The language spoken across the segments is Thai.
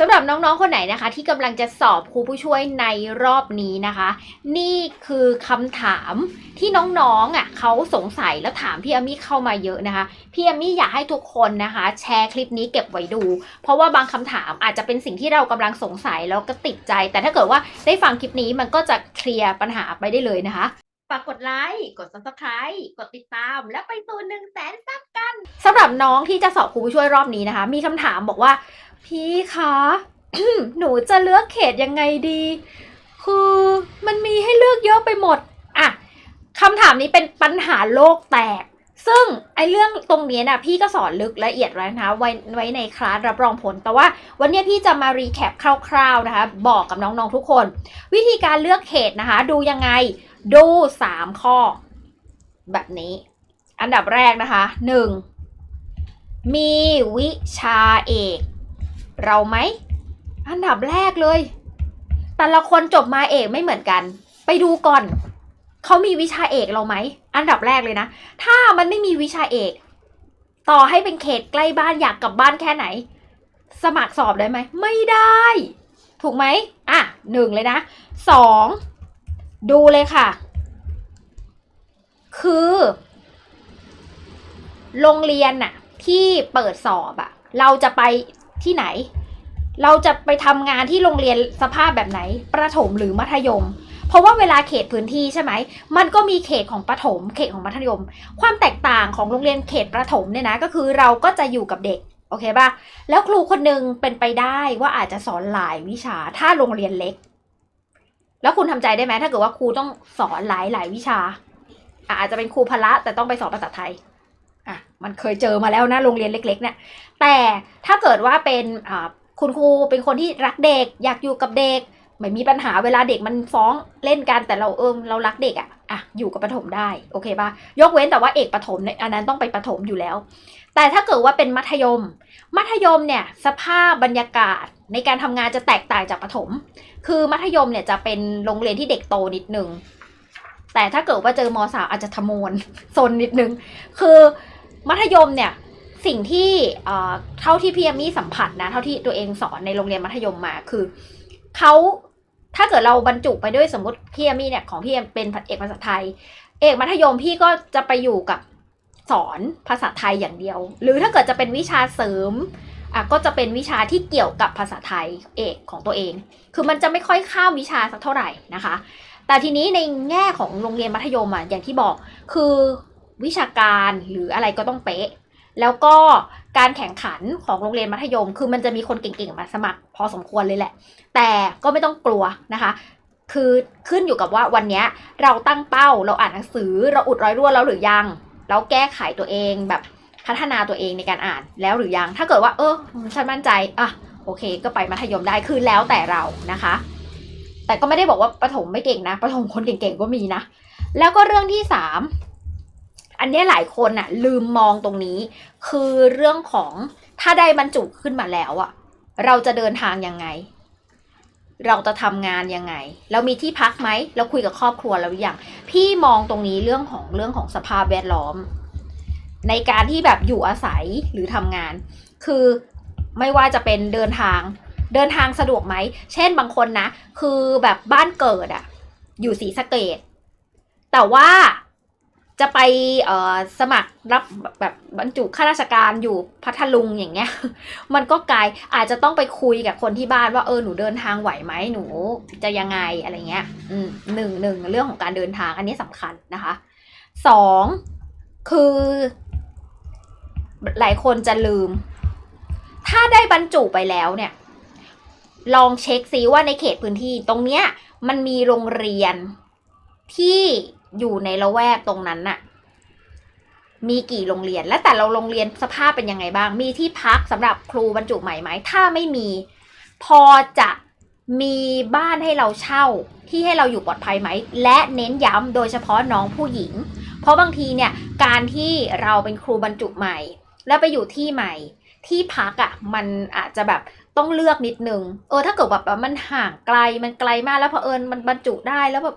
สำหรับน้องๆ คนไหนนะคะที่กำลังจะสอบครูผู้ช่วยในรอบนี้นะคะ นี่คือคำถามที่น้องๆอะเขาสงสัยแล้วถามพี่อามี่เข้ามาเยอะนะคะ พี่อามี่อยากให้ทุกคนนะคะ แชร์คลิปนี้เก็บไว้ดู เพราะว่าบางคำถามอาจจะเป็นสิ่งที่เรากำลังสงสัยแล้วก็ติดใจ แต่ถ้าเกิดว่าได้ฟังคลิปนี้มันก็จะเคลียร์ปัญหาไปได้เลยนะคะฝากกดไลค์ กด subscribe กดติดตาม แล้วไปสู่หนึ่งแสนซับกันสำหรับน้องที่จะสอบครูผู้ช่วยรอบนี้นะคะ มีคำถามบอกว่า พี่คะ หนูจะเลือกเขตยังไงดี คือมันมีให้เลือกเยอะไปหมด อะคำถามนี้เป็นปัญหาโลกแตก ซึ่งไอ้เรื่องตรงนี้นะพี่ก็สอนลึกละเอียดแล้วนะคะไว้ไว้ในคลาสรับรองผล แต่ว่าวันนี้พี่จะมารีแคปคร่าวๆนะคะ บอกกับน้องๆทุกคน วิธีการเลือกเขตนะคะ ดูยังไง ดู 3 ข้อ แบบนี้ อันดับแรกนะคะ 1. มีวิชาเอก เราไหม อันดับแรกเลย แต่ละคนจบมาเอกไม่เหมือนกัน ไปดูก่อน เขามีวิชาเอกเราไหม อันดับแรกเลยนะ ถ้ามันไม่มีวิชาเอก ต่อให้เป็นเขตใกล้บ้านอยากกลับบ้านแค่ไหน สมัครสอบได้ไหม ไม่ได้ ถูกไหมอะหนึ่งเลยนะสองดูเลยค่ะ คือ โรงเรียนน่ะ ที่เปิดสอบอะเราจะไป ที่ไหน เราจะไปทำงานที่โรงเรียนสภาพแบบไหน ประถมหรือมัธยม เพราะว่าเวลาเขตพื้นที่ใช่ไหม มันก็มีเขตของประถม เขตของมัธยม ความแตกต่างของโรงเรียนเขตประถมเนี่ยนะ ก็คือเราก็จะอยู่กับเด็กโอเคป่ะ แล้วครูคนหนึ่งเป็นไปได้ว่าอาจจะสอนหลายวิชา ถ้าโรงเรียนเล็ก แล้วคุณทำใจได้ไหมถ้าเกิดว่าครูต้องสอนหลายหลายวิชา อาจจะเป็นครูพละแต่ต้องไปสอนภาษาไทย มันเคยเจอมาแล้วนะโรงเรียนเล็ก ๆ เนี่ย แต่ถ้าเกิดว่าเป็นคุณครูเป็นคนที่รักเด็ก อยากอยู่กับเด็กไม่มีปัญหาเวลาเด็กมันฟ้องเล่นกันแต่เราเออเรารักเด็กอะอะอยู่กับประถมได้โอเคปะยกเว้นแต่ว่าเอกประถมเนี่ยอันนั้นต้องไปประถมอยู่แล้ว แต่ถ้าเกิดว่าเป็นมัธยม มัธยมเนี่ยสภาพบรรยากาศในการทำงานจะแตกต่างจากประถม คือมัธยมเนี่ยจะเป็นโรงเรียนที่เด็กโตนิดนึงแต่ถ้าเกิดว่าเจอมสาวอาจจะทะมวนซนนิดนึง คือ มัธยมเนี่ยสิ่งที่เอ่อเท่าที่พี่แอมมี่สัมผัสนะเท่าที่ตัวเองสอนในโรงเรียนมัธยมมาคือเขาถ้าเกิดเราบรรจุไปด้วยสมมติพี่แอมมี่เนี่ยของพี่แอมเป็นเอกภาษาไทย เอกมัธยมพี่ก็จะไปอยู่กับสอนภาษาไทยอย่างเดียว หรือถ้าเกิดจะเป็นวิชาเสริมอะก็จะเป็นวิชาที่เกี่ยวกับภาษาไทยเอกของตัวเอง คือมันจะไม่ค่อยข้ามวิชาสักเท่าไหร่นะคะ แต่ทีนี้ในแง่ของโรงเรียนมัธยมอะอย่างที่บอก คือ วิชาการหรืออะไรก็ต้องเป๊ะ แล้วก็การแข่งขันของโรงเรียนมัธยม คือมันจะมีคนเก่งๆมาสมัคร พอสมควรเลยแหละ แต่ก็ไม่ต้องกลัวนะคะ คือขึ้นอยู่กับว่าวันนี้เราตั้งเป้าเราอ่านหนังสือเราอุดรอยรั่วแล้วหรือยัง เราแก้ไขตัวเองแบบพัฒนาตัวเองในการอ่านแล้วหรือยัง ถ้าเกิดว่า เออฉันมั่นใจอะโอเค ก็ไปมัธยมได้คือแล้วแต่เรานะคะ แต่ก็ไม่ได้บอกว่าประถมไม่เก่งนะประถมคนเก่งๆก็มีนะ แล้วก็เรื่องที่สาม อันนี้หลายคนน่ะลืมมองตรงนี้ คือเรื่องของถ้าได้บรรจุขึ้นมาแล้วอะเราจะเดินทางยังไง เราจะทำงานยังไง เรามีที่พักไหมเราคุยกับครอบครัวแล้วหรือยังพี่มองตรงนี้เรื่องของเรื่องของสภาพแวดล้อม ในการที่แบบอยู่อาศัยหรือทำงาน คือไม่ว่าจะเป็นเดินทางเดินทางสะดวกไหม เช่นบางคนนะ คือแบบบ้านเกิดอะอยู่ศรีสะเกดแต่ว่า จะไปเออสมัครรับแบบบรรจุข้าราชการอยู่พัทลุงอย่างเงี้ย มันก็ไกลอาจจะต้องไปคุยกับคนที่บ้านว่าเออหนูเดินทางไหวไหมหนูจะยังไงอะไรเงี้ยอืมหนึ่งหนึ่งเรื่องของการเดินทางอันนี้สำคัญนะคะสองคือ หลายคนจะลืม ถ้าได้บรรจุไปแล้วเนี่ย ลองเช็คซิว่าในเขตพื้นที่ตรงเนี้ย มันมีโรงเรียนที่ อยู่ในละแวกตรงนั้นน่ะ มีกี่โรงเรียน และแต่เราโรงเรียนสภาพเป็นยังไงบ้าง มีที่พักสำหรับครูบรรจุใหม่ไหม ถ้าไม่มี พอจะมีบ้านให้เราเช่าที่ให้เราอยู่ปลอดภัยไหม และเน้นย้ำโดยเฉพาะน้องผู้หญิง เพราะบางทีเนี่ยการที่เราเป็นครูบรรจุใหม่ แล้วไปอยู่ที่ใหม่ ที่พักอะ่ะมันอาจจะแบบต้องเลือกนิดนึง เออถ้าเกิดแบบมันห่างไกลมันไกลมากแล้วพอเอิญมันบรรจุได้แล้วแบบ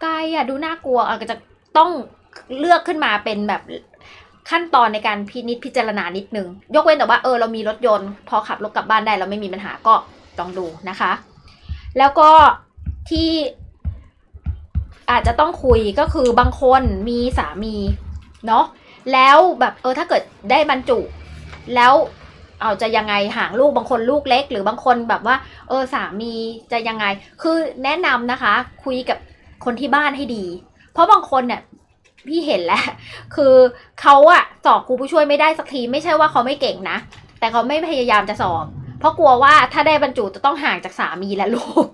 ไกลอะ่ะดูน่ากลัวอาจจะต้องเลือกขึ้นมาเป็นแบบขั้นตอนในการพินิจพิจารณานิดนึง ยกเว้นแต่ว่าเออเรามีรถยนต์ พอขับรถกลับบ้านได้เราไม่มีปัญหาก็ลองดูนะคะ แล้วก็ที่อาจจะต้องคุยก็คือบางคนมีสามีเนาะแล้วแบบเออถ้าเกิดได้บรรจุ แล้วเอาจะยังไงห่างลูกบางคนลูกเล็ก หรือบางคนแบบว่า เออสามีจะยังไง คือแนะนำนะคะ คุยกับ คนที่บ้านให้ดี เพราะบางคนเนี่ยพี่เห็นแล้ว คือเขาอะสอบครูผู้ช่วยไม่ได้สักที ไม่ใช่ว่าเขาไม่เก่งนะ แต่เขาไม่พยายามจะสอบ เพราะกลัวว่าถ้าได้บรรจุจะต้องห่างจากสามีและลูก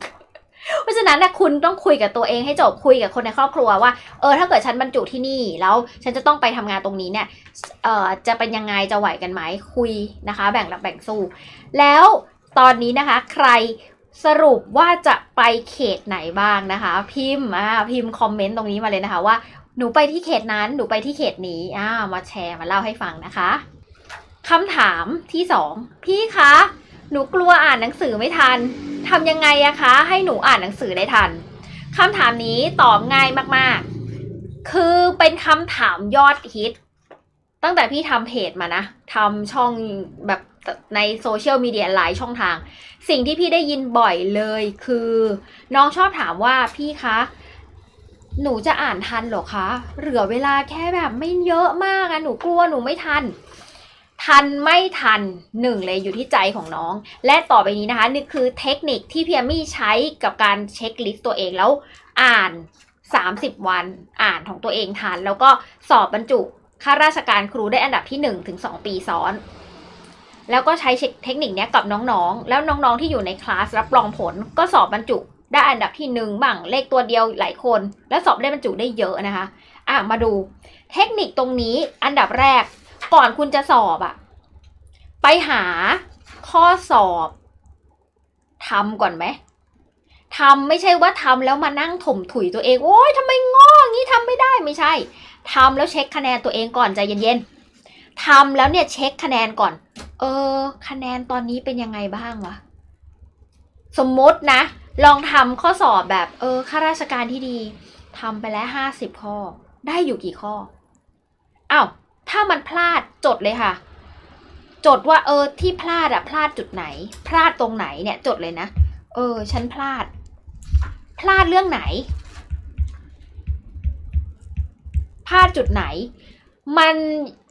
เพราะฉะนั้นนะคุณต้องคุยกับตัวเองให้จบคุยกับคนในครอบครัวว่า เออถ้าเกิดฉันบรรจุที่นี่ แล้วฉันจะต้องไปทำงานตรงนี้เนี่ย เอ่อจะเป็นยังไงจะไหวกันไหมคุยนะคะ แบ่งรับแบ่งสู้ แล้วตอนนี้นะคะ ใคร สรุปว่าจะไปเขตไหนบ้างนะคะ พิมพ์อ่าพิมพ์คอมเมนต์ตรงนี้มาเลยนะคะว่าหนูไปที่เขตนั้นหนูไปที่เขตนี้อ่ามาแชร์มาเล่าให้ฟังนะคะคำถามที่สองพี่คะหนูกลัวอ่านหนังสือไม่ทันทำยังไงอะคะ ให้หนูอ่านหนังสือได้ทันคำถามนี้ตอบง่ายมากๆ คือเป็นคำถามยอดฮิต ตั้งแต่พี่ทำเพจมานะทำช่องแบบ ในโซเชียลมีเดียหลายช่องทาง สิ่งที่พี่ได้ยินบ่อยเลยคือ น้องชอบถามว่าพี่คะ หนูจะอ่านทันหรอคะ เหลือเวลาแค่แบบไม่เยอะมากอะหนูกลัวหนูไม่ทัน ทันไม่ทันหนึ่งเลยอยู่ที่ใจของน้อง และต่อไปนี้นะคะนี่คือเทคนิคที่พี่อมมี่ใช้กับการเช็คลิสต์ตัวเองแล้วอ่าน 30 วันอ่านของตัวเองทัน แล้วก็สอบบรรจุข้าราชการครูได้อันดับที่1ถึง2ปีซ้อน แล้วก็ใช้เทคนิคนี้กับน้องๆ แล้วน้องๆที่อยู่ในคลาสรับรองผลก็สอบบรรจุได้อันดับที่หนึ่งบ้างเลขตัวเดียวหลายคน แล้วสอบได้บรรจุได้เยอะนะคะ อะมาดู เทคนิคตรงนี้อันดับแรก ก่อนคุณจะสอบอะไปหาข้อสอบทำก่อนไหมทำไม่ใช่ว่าทำแล้วมานั่งถมถุยตัวเอง โอ๊ยทำไมง้ออย่างนี้ทำไม่ได้ไม่ใช่ทำแล้วเช็คคะแนนตัวเองก่อนใจเย็นๆ ทำแล้วเนี่ยเช็คคะแนนก่อน เออ คะแนนตอนนี้เป็นยังไงบ้างวะ สมมตินะ ลองทำข้อสอบแบบ เออข้าราชการที่ดีทำไปแล้วห้าสิบข้อ ได้อยู่กี่ข้ออ้าวถ้ามันพลาดจดเลยค่ะ จดว่าเออที่พลาดอะพลาดจุดไหน พลาดตรงไหนเนี่ยจดเลยนะ เออ ฉันพลาด พลาดเรื่องไหนพลาดจุดไหน มัน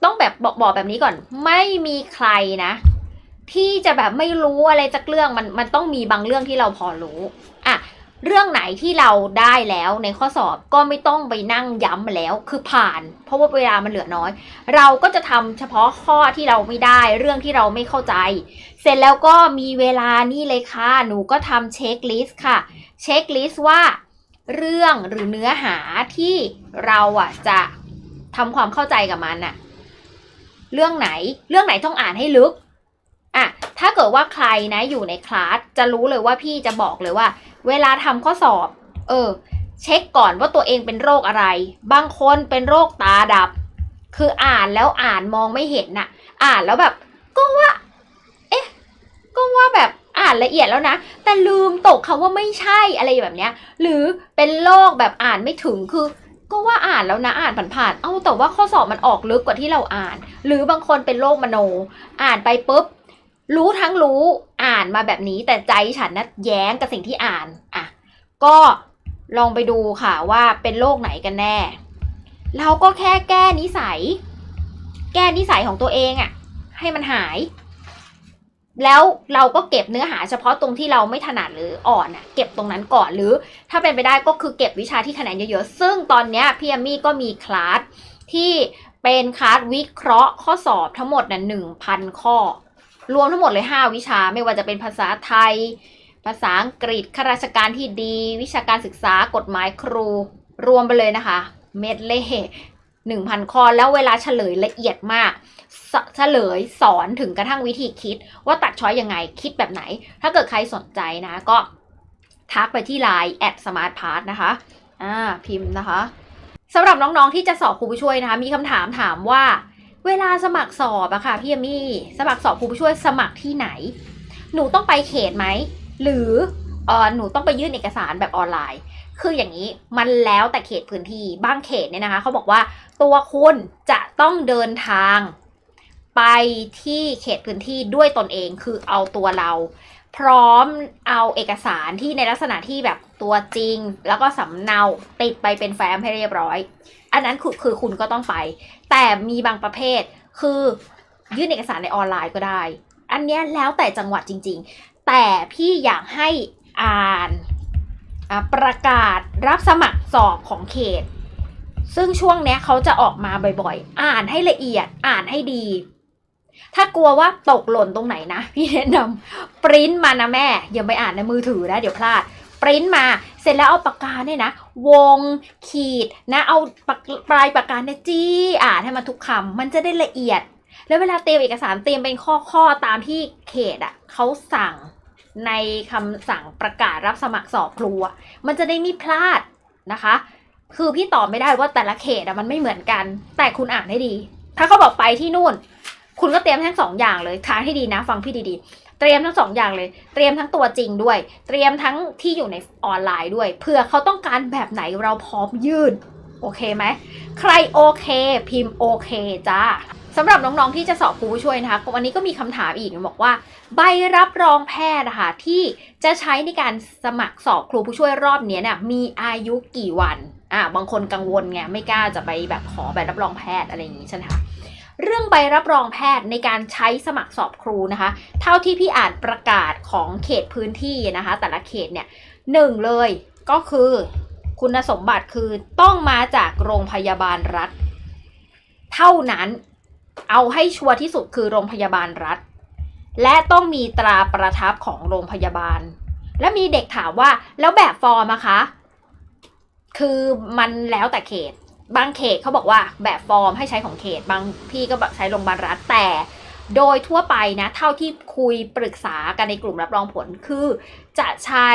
ต้องแบบบอกบอกแบบนี้ก่อน ไม่มีใครนะ ที่จะแบบไม่รู้อะไรสักเรื่องมันมันต้องมีบางเรื่องที่เราพอรู้อะเรื่องไหนที่เราได้แล้วในข้อสอบก็ไม่ต้องไปนั่งย้ำมาแล้วคือผ่าน เพราะว่าเวลามันเหลือน้อย เราก็จะทำเฉพาะข้อที่เราไม่ได้ เรื่องที่เราไม่เข้าใจ เสร็จแล้วก็มีเวลานี่เลยค่ะ หนูก็ทำเช็คลิสต์ค่ะ เช็คลิสต์ว่า เรื่องหรือเนื้อหาที่เราอะจะ ทำความเข้าใจกับมันน่ะ เรื่องไหน เรื่องไหนต้องอ่านให้ลึกอะถ้าเกิดว่าใครนะอยู่ในคลาสจะรู้เลยว่าพี่จะบอกเลยว่า เวลาทำข้อสอบ เออ เช็คก่อนว่าตัวเองเป็นโรคอะไร บางคนเป็นโรคตาดับ คืออ่านแล้วอ่านมองไม่เห็นน่ะ อ่านแล้วแบบ ก็ว่า เอ๊ะ ก็ว่าแบบอ่านละเอียดแล้วนะ แต่ลืมตกคำว่าไม่ใช่อะไรแบบเนี้ย หรือเป็นโรคแบบอ่านไม่ถึงคือ ก็ว่าอ่านแล้วนะอ่านผ่านๆ เอ้าแต่ว่าข้อสอบมันออกลึกกว่าที่เราอ่าน หรือบางคนเป็นโรคมโน อ่านไปปุ๊บ รู้ทั้งรู้อ่านมาแบบนี้ แต่ใจฉันนะแย้งกับสิ่งที่อ่านอะก็ลองไปดูค่ะว่าเป็นโรคไหนกันแน่ เราก็แค่แก้นิสัย แก้นิสัยของตัวเองอะ่ะ ให้มันหาย แล้วเราก็เก็บเนื้อหาเฉพาะตรงที่เราไม่ถนัดหรืออ่อนอะ่ะเก็บตรงนั้นก่อนหรือ ถ้าเป็นไปได้ก็คือเก็บวิชาที่คะแนนเยอะๆ ซึ่งตอนนี้พี่แอมมี่ก็มีคลาสที่เป็นคลาสวิเคราะห์ข้อสอบทั้งหมดน่ะหนึ่งพันข้อ รวมทั้งหมดเลย 5 วิชาไม่ว่าจะเป็นภาษาไทย ภาษาอังกฤษข้าราชการที่ดี วิชาการศึกษากฎหมายครูรวมไปเลยนะคะ เม็ดเล่ หนึ่งพันข้อ แล้วเวลาเฉลยละเอียดมากสเฉลยสอนถึงกระทั่งวิธีคิด ว่าตัดช้อยยังไงคิดแบบไหน ถ้าเกิดใครสนใจนะก็ทักไปที่ไลน์แอดสมาร์ทพาร์นะคะอ่าพิมพ์นะคะสำหรับน้องๆที่จะสอบครูผู้ช่วยนะคะ มีคำถามถามว่า เวลาสมัครสอบอะค่ะพี่เอมี่สมัครสอบครูผู้ช่วยสมัครที่ไหน หนูต้องไปเขตไหม หรือเออหนูต้องไปยื่นเอกสารแบบออนไลน์ คืออย่างนี้มันแล้วแต่เขตพื้นที่บางเขตเนี่ยนะคะเขาบอกว่าตัวคุณจะต้องเดินทางไปที่เขตพื้นที่ด้วยตนเองคือเอาตัวเรา พร้อมเอาเอกสารที่ในลักษณะที่แบบตัวจริง แล้วก็สำเนาติดไปเป็นแฟ้มให้เรียบร้อย อันนั้นคือคือคุณก็ต้องไป แต่มีบางประเภทคือยื่นเอกสารในออนไลน์ก็ได้ อันเนี้ยแล้วแต่จังหวัดจริง ๆ แต่พี่อยากให้อ่าน ประกาศรับสมัครสอบของเขต ซึ่งช่วงเนี้ยเขาจะออกมาบ่อยๆ อ่านให้ละเอียดอ่านให้ดี ถ้ากลัวว่าตกหล่นตรงไหนนะ พี่แนะนำปริ้นมานะแม่อย่าไปอ่านในมือถือนะ เดี๋ยวพลาดปริ้นมาเสร็จแล้วเอาปากกาเนี่ยนะ วงขีดนะเอาปปลายปากกาเนี่ยจี้อ่านให้มันทุกคำมันจะได้ละเอียด แล้วเวลาเตรียมเอกสารเตรียมเป็นข้อข้อๆตามที่เขตอะเขาสั่ง ในคำสั่งประกาศรับสมัครสอบครูอะมันจะได้ไม่พลาดนะคะ คือพี่ตอบไม่ได้ว่าแต่ละเขตอะมันไม่เหมือนกัน แต่คุณอ่านให้ดี ถ้าเขาบอกไปที่นู่น คุณก็เตรียมทั้งสองอย่างเลยทางที่ดีนะ ฟังพี่ดีๆ เตรียมทั้งสองอย่างเลย เตรียมทั้งตัวจริงด้วย เตรียมทั้งที่อยู่ในออนไลน์ด้วยเผื่อเขาต้องการแบบไหนเราพร้อมยื่นโอเคไหม ใครโอเค พิมพ์โอเคจ้า สำหรับน้องๆที่จะสอบครูผู้ช่วยนะคะวันนี้ก็มีคำถามอีกบอกว่า ใบรับรองแพทย์นะคะที่จะใช้ในการสมัครสอบครูผู้ช่วยรอบนี้เนี่ยมีอายุกี่วันอ่าบางคนกังวลไงไม่กล้าจะไปแบบขอใบรับรองแพทย์อะไรอย่างนี้ใช่ไหมคะเรื่องใบรับรองแพทย์ในการใช้สมัครสอบครูนะคะ เท่าที่พี่อ่านประกาศของเขตพื้นที่นะคะ แต่ละเขตเนี่ยหนึ่งเลยก็คือคุณสมบัติคือต้องมาจากโรงพยาบาลรัฐ เท่านั้น เอาให้ชัวร์ที่สุดคือโรงพยาบาลรัฐ และต้องมีตราประทับของโรงพยาบาล และมีเด็กถามว่าแล้วแบบฟอร์มอะคะ คือมันแล้วแต่เขต บางเขตเขาบอกว่าแบบฟอร์มให้ใช้ของเขต บางพี่ก็แบบใช้โรงพยาบาลรัฐแต่โดยทั่วไปนะ เท่าที่คุยปรึกษากันในกลุ่มรับรองผลคือ จะใช้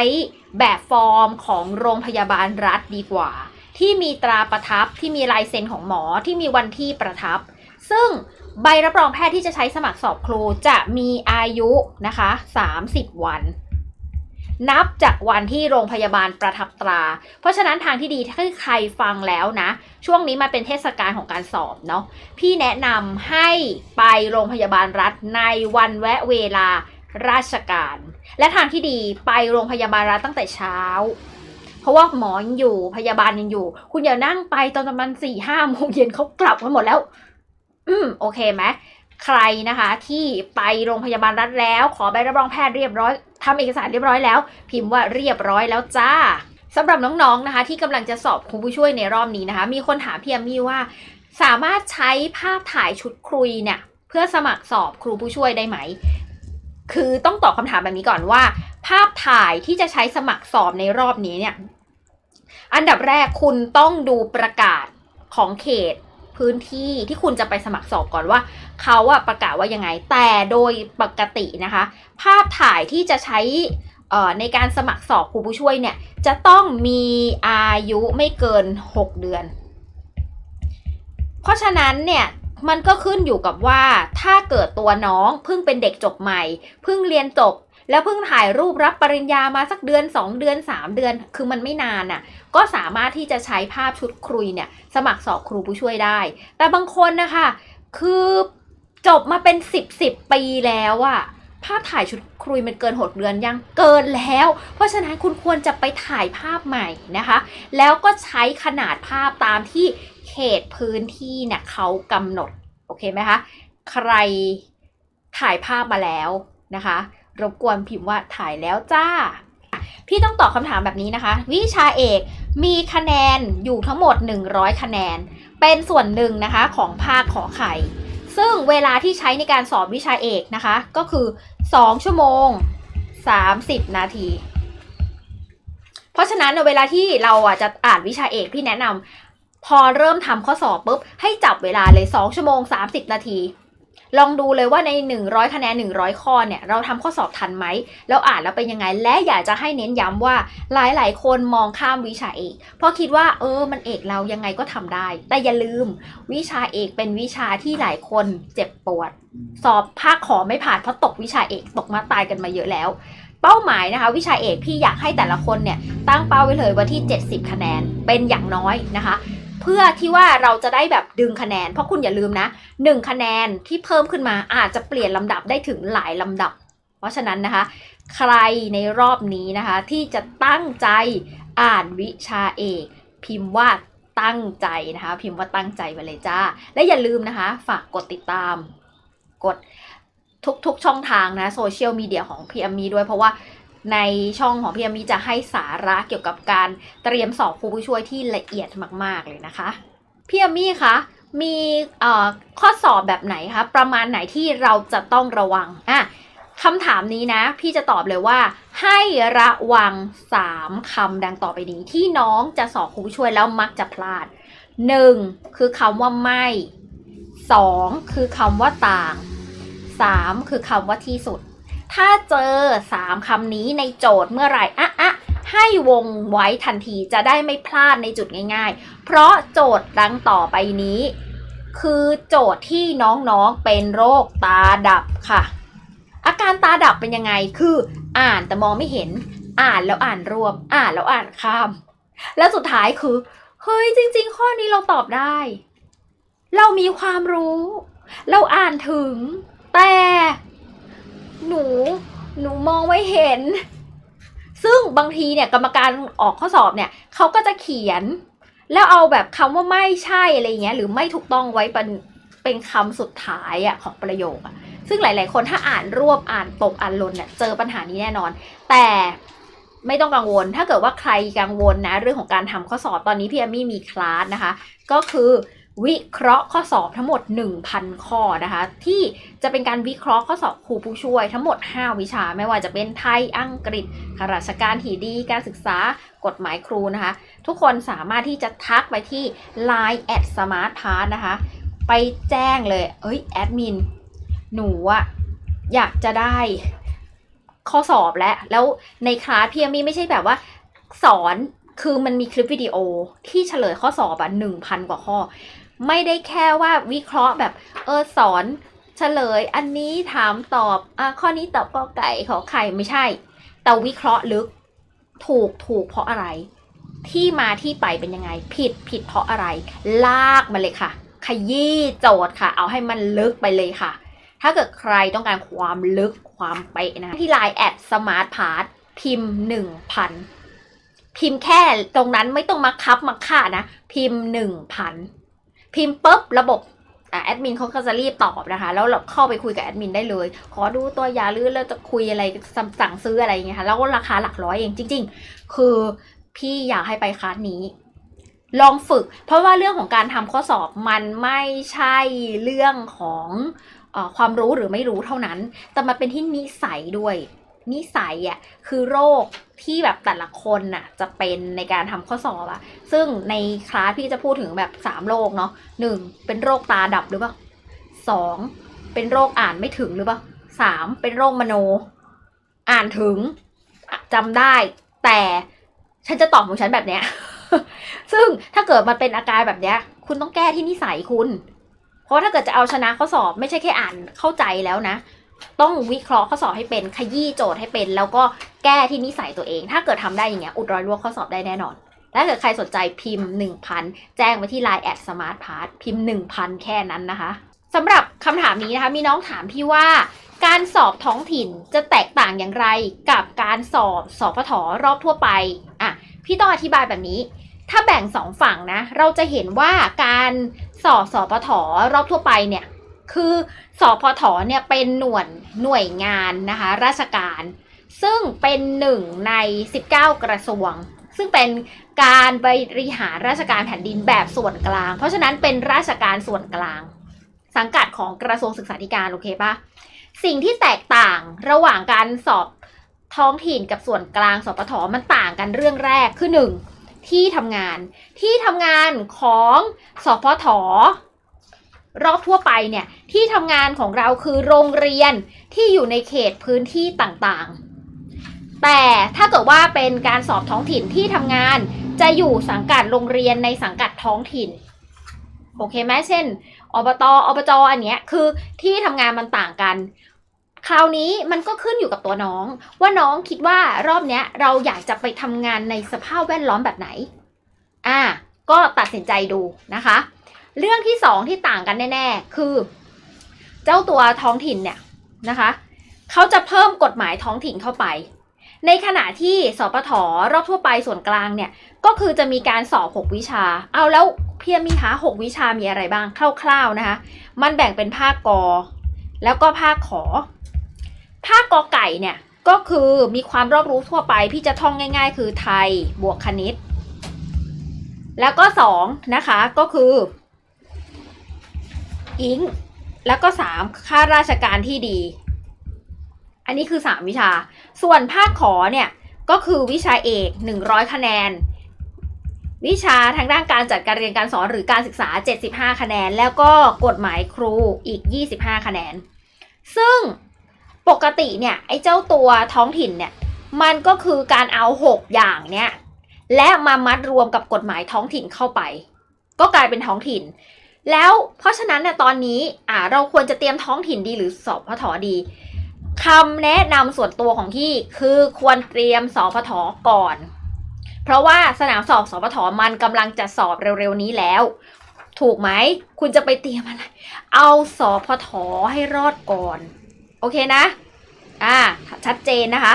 แบบฟอร์มของโรงพยาบาลรัฐดีกว่า ที่มีตราประทับที่มีลายเซ็นของหมอที่มีวันที่ประทับ ซึ่งใบรับรองแพทย์ที่จะใช้สมัครสอบครูจะมีอายุนะคะ 30 วัน นับจากวันที่โรงพยาบาลประทับตรา เพราะฉะนั้นทางที่ดีถ้าใครฟังแล้วนะ ช่วงนี้มาเป็นเทศกาลของการสอบเนาะพี่แนะนำให้ไปโรงพยาบาลรัฐในวันแวะเวลาราชการ และทางที่ดีไปโรงพยาบาลรัฐตั้งแต่เช้า เพราะว่าหมอยังอยู่พยาบาลยังอยู่ คุณอย่านั่งไปตอนประมาณสี่ห้าโมงเย็นเขากลับกันหมดแล้ว อืมโอเคไหมใครนะคะที่ไปโรงพยาบาลรัฐแล้ว ขอใบรับรองแพทย์เรียบร้อยทำเอกสารเรียบร้อยแล้ว พิมพ์ว่าเรียบร้อยแล้วจ้าสำหรับน้องๆนะคะ ที่กำลังจะสอบครูผู้ช่วยในรอบนี้นะคะ มีคนถามพี่ยมมี่ว่า สามารถใช้ภาพถ่ายชุดคุยเนี่ย เพื่อสมัครสอบครูผู้ช่วยได้ไหม คือต้องตอบคำถามแบบนี้ก่อนว่า ภาพถ่ายที่จะใช้สมัครสอบในรอบนี้เนี่ย อันดับแรกคุณต้องดูประกาศของเขต พื้นที่ที่คุณจะไปสมัครสอบก่อนว่า เขาอะประกาศว่ายังไง แต่โดยปกตินะคะ ภาพถ่ายที่จะใช้ในการสมัครสอบครูผู้ช่วยเนี่ย จะต้องมีอายุไม่เกิน 6 เดือน เพราะฉะนั้นเนี่ยมันก็ขึ้นอยู่กับว่าถ้าเกิดตัวน้องเพิ่งเป็นเด็กจบใหม่ เพิ่งเรียนจบ แล้วเพิ่งถ่ายรูปรับปริญญามาสักเดือน 2 เดือน 3 เดือน คือมันไม่นานน่ะ ก็สามารถที่จะใช้ภาพชุดครุยเนี่ยสมัครสอบครูผู้ช่วยได้ แต่บางคนนะคะ คือจบมาเป็น 10 10 ปีแล้วอะภาพถ่ายชุดครุยมันเกิน6เดือนยังเกินแล้ว เพราะฉะนั้นคุณควรจะไปถ่ายภาพใหม่นะคะ แล้วก็ใช้ขนาดภาพตามที่เขตพื้นที่เนี่ยเขากำหนด โอเคไหมคะ ใครถ่ายภาพมาแล้วนะคะ รบกวนพิมพ์ว่าถ่ายแล้วจ้า พี่ต้องตอบคำถามแบบนี้นะคะ วิชาเอกมีคะแนนอยู่ทั้งหมด 100 คะแนน เป็นส่วนหนึ่งนะคะของภาคขอไข่ ซึ่งเวลาที่ใช้ในการสอบวิชาเอกนะคะ ก็คือ 2 ชั่วโมง 30 นาที เพราะฉะนั้นเวลาที่เราอะจะอ่านวิชาเอกพี่แนะนำพอเริ่มทำข้อสอบปุ๊บให้จับเวลาเลย 2 ชั่วโมง 30 นาที ลองดูเลยว่าใน 100 คะแนน 100 ข้อเนี่ยเราทำข้อสอบทันไหม แล้วอ่านแล้วเป็นยังไง และอยากจะให้เน้นย้ำว่าหลาย ๆ คนมองข้ามวิชาเอก เพราะคิดว่าเออมันเอกเรายังไงก็ทำได้ แต่อย่าลืมวิชาเอกเป็นวิชาที่หลายคนเจ็บปวด สอบภาคขอไม่ผ่านเพราะตกวิชาเอกตกมาตายกันมาเยอะแล้วเป้าหมายนะคะวิชาเอกพี่อยากให้แต่ละคนเนี่ยตั้งเป้าไว้เลยว่าที่ 70 คะแนนเป็นอย่างน้อยนะคะ พื่อที่ว่าเราจะได้แบบดึงคะแนน เพราะคุณอย่าลืมนะ 1 คะแนนที่เพิ่มขึ้นมาอาจจะเปลี่ยนลำดับได้ถึงหลายลำดับ เพราะฉะนั้นนะคะ ใครในรอบนี้นะคะ ที่จะตั้งใจอ่านวิชาเอก พิมพ์ว่าตั้งใจนะคะ พิมพ์ว่าตั้งใจไปเลยจ้า และอย่าลืมนะคะ ฝากกดติดตาม กดทุกๆช่องทางนะโซเชียลมีเดียของพี่อมมีด้วยเพราะว่า ในช่องของพี่มมีจะให้สาระเกี่ยวกับการเตรียมสอบครูผู้ช่วยที่ละเอียดมาก ๆ เลยนะคะพี่มมี่คะมีข้อสอบแบบไหนคะประมาณไหนที่เราจะต้องระวังอะคำถามนี้นะ พี่จะตอบเลยว่า ให้ระวัง 3คำดังต่อไปนี้ ที่น้องจะสอบครูผู้ช่วยแล้วมักจะพลาด 1. คือคำว่าไม่ 2. คือคำว่าต่าง 3. คือคำว่าที่สุด ถ้าเจอ 3คำนี้ในโจทย์เมื่อไหร่อะอะให้วงไว้ทันทีจะได้ไม่พลาดในจุดง่าย ๆ เพราะโจทย์ดังต่อไปนี้ คือโจทย์ที่น้องๆเป็นโรคตาดับค่ะ อาการตาดับเป็นยังไงคืออ่านแต่มองไม่เห็น อ่านแล้วอ่านรวม อ่านแล้วอ่านข้าม แล้วสุดท้ายคือเฮ้ยจริง ๆ ข้อนี้เราตอบได้ เรามีความรู้ เราอ่านถึง แต่ หนู หนูมองไม่เห็น ซึ่งบางทีเนี่ยกรรมการออกข้อสอบเนี่ยเขาก็จะเขียน แล้วเอาแบบคำว่าไม่ใช่อะไรเงี้ยหรือไม่ถูกต้องไว้เป็นเป็นคำสุดท้ายอะของประโยคอะซึ่งหลาย ๆ คนถ้าอ่านรวบอ่านตกอ่านลนเนี่ยเจอปัญหานี้แน่นอน แต่ไม่ต้องกังวล ถ้าเกิดว่าใครกังวลนะเรื่องของการทำข้อสอบตอนนี้พี่แอมมี่มีคลาสนะคะ ก็คือ วิเคราะห์ข้อสอบทั้งหมด 1,000 ข้อนะคะ ที่จะเป็นการวิเคราะห์ข้อสอบครูผู้ช่วยทั้งหมด 5 วิชาไม่ว่าจะเป็นไทยอังกฤษข้าราชการที่ดี การศึกษากฎหมายครูนะคะ ทุกคนสามารถที่จะทักไปที่ Line at Smart Pass นะคะ ไปแจ้งเลย เอ้ยแอดมินหนูอะอยากจะได้ข้อสอบแล้ว แล้วในคลาสพี่เอมมี่ไม่ใช่แบบว่าสอนคือมันมีคลิปวิดีโอที่เฉลยข้อสอบอะหนึ่งพันกว่าข้อ ไม่ได้แค่ว่าวิเคราะห์แบบเออสอนเฉลย อันนี้ถามตอบอะข้อนี้ตอบกอไก่ขอไข่ไม่ใช่ แต่วิเคราะห์ลึกถูกถูกเพราะอะไร ที่มาที่ไปเป็นยังไง ผิดผิดเพราะอะไร ลากมาเลยค่ะ ขยี้โจทย์ค่ะ เอาให้มันลึกไปเลยค่ะ ถ้าเกิดใครต้องการความลึกความเป๊ะนะที่ Line แอดสมาร์ทพาร์ทพิมพ์หนึ่งพันพิมพ์แค่ตรงนั้นไม่ต้องมาคับมาค่านะ พิมพ์หนึ่งพัน พิมพ์ปุ๊บระบบอะแอดมินเขาก็จะรีบตอบนะคะ แล้วเราเข้าไปคุยกับแอดมินได้เลย ขอดูตัวยาหรือเราจะคุยอะไรสั่งซื้ออะไรอย่างเงี้ยค่ะ แล้วราคาหลักร้อยเองจริง ๆ คือพี่อยากให้ไปคลาสนี้ ลองฝึก เพราะว่าเรื่องของการทำข้อสอบมันไม่ใช่เรื่องของอความรู้หรือไม่รู้เท่านั้น แต่มันเป็นที่นิสัยด้วย นิสัยอะคือโรคที่แบบแต่ละคนน่ะจะเป็นในการทำข้อสอบอะซึ่งในคลาสพี่จะพูดถึงแบบสามโรคเนาะหนึ่งเป็นโรคตาดับหรือเปล่าสองเป็นโรคอ่านไม่ถึงหรือเปล่าสามเป็นโรคมโน อ่านถึงอะจำได้ แต่ฉันจะตอบของฉันแบบเนี้ย ซึ่งถ้าเกิดมันเป็นอาการแบบเนี้ย คุณต้องแก้ที่นิสัยคุณ เพราะถ้าเกิดจะเอาชนะข้อสอบไม่ใช่แค่อ่านเข้าใจแล้วนะ ต้องวิเคราะห์ข้อสอบให้เป็น ขยี้โจทย์ให้เป็น แล้วก็แก้ที่นิสัยตัวเอง ถ้าเกิดทำได้อย่างเงี้ยอุดรอยรั่วข้อสอบได้แน่นอนและถ้าเกิดใครสนใจพิมพ์ 1,000 แจ้งไปที่ Line แอดสมาร์ทพาร์พิมพ์ 1,000 แค่นั้นนะคะสำหรับคำถามนี้นะคะ มีน้องถามพี่ว่า การสอบท้องถิ่นจะแตกต่างอย่างไรกับการสอบสพทรอบทั่วไปอะพี่ต้องอธิบายแบบนี้ ถ้าแบ่งสองฝั่งนะ เราจะเห็นว่าการสอบสอบปทรอบทั่วไปเนี่ย คือสอพทเนี่ยเป็นหน่วยหน่วยงานนะคะราชการ ซึ่งเป็นหนึ่งใน 19 กระทรวง ซึ่งเป็นการบริหารราชการแผ่นดินแบบส่วนกลาง เพราะฉะนั้นเป็นราชการส่วนกลาง สังกัดของกระทรวงศึกษาธิการโอเคปะสิ่งที่แตกต่างระหว่างการสอบท้องถิ่นกับส่วนกลางสปทมันต่างกันเรื่องแรกคือหนึ่งที่ทำงานที่ทำงานของสพท รอบทั่วไปเนี่ยที่ทำงานของเราคือโรงเรียนที่อยู่ในเขตพื้นที่ต่างๆ แต่ถ้าเกิดว่าเป็นการสอบท้องถิ่นที่ทำงานจะอยู่สังกัดโรงเรียนในสังกัดท้องถิ่นโอเคไหมเช่นอบตอบจอันเนี้ยคือที่ทำงานมันต่างกัน คราวนี้มันก็ขึ้นอยู่กับตัวน้อง ว่าน้องคิดว่ารอบเนี้ยเราอยากจะไปทำงานในสภาพแวดล้อมแบบไหนอ่าก็ตัดสินใจดูนะคะ เรื่องที่สองที่ต่างกันแน่ๆ คือ เจ้าตัวท้องถิ่นเนี่ยนะคะเขาจะเพิ่มกฎหมายท้องถิ่นเข้าไป ในขณะที่สปทรอบทั่วไปส่วนกลางเนี่ยก็คือจะมีการสอบ 6 วิชา เอาแล้วเพียมีคะ6วิชามีอะไรบ้างคร่าวๆนะคะ มันแบ่งเป็นภาคกอ แล้วก็ภาคขอ ภาคกอไก่เนี่ยก็คือมีความรอบรู้ทั่วไปพี่จะท่องง่าย ๆ คือไทยบวกคณิต แล้วก็สองนะคะก็คือ อิงแล้วก็สามข้าราชการที่ดี อันนี้คือสามวิชา ส่วนภาคขอเนี่ยก็คือวิชาเอกหนึ่งร้อยคะแนน วิชาทางด้านการจัดการเรียนการสอนหรือการศึกษา 75 คะแนน แล้วก็กฎหมายครูอีก 25 คะแนน ซึ่งปกติเนี่ยไอ้เจ้าตัวท้องถิ่นเนี่ยมันก็คือการเอา 6 อย่างเนี่ยและมามัดรวมกับกฎหมายท้องถิ่นเข้าไป ก็กลายเป็นท้องถิ่น แล้วเพราะฉะนั้นเนี่ยตอนนี้อ่าเราควรจะเตรียมท้องถิ่นดีหรือสอบพทดีคำแนะนำส่วนตัวของพี่คือควรเตรียมสอบพทก่อน เพราะว่าสนามสอบสอบพทมันกำลังจะสอบเร็วๆนี้แล้ว ถูกไหมคุณจะไปเตรียมอะไร เอาสอบพทให้รอดก่อน โอเคนะอ่าชัดเจนนะคะ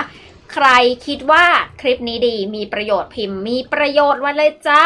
ใครคิดว่าคลิปนี้ดีมีประโยชน์พิมพ์ มีประโยชน์วันเลยจ้า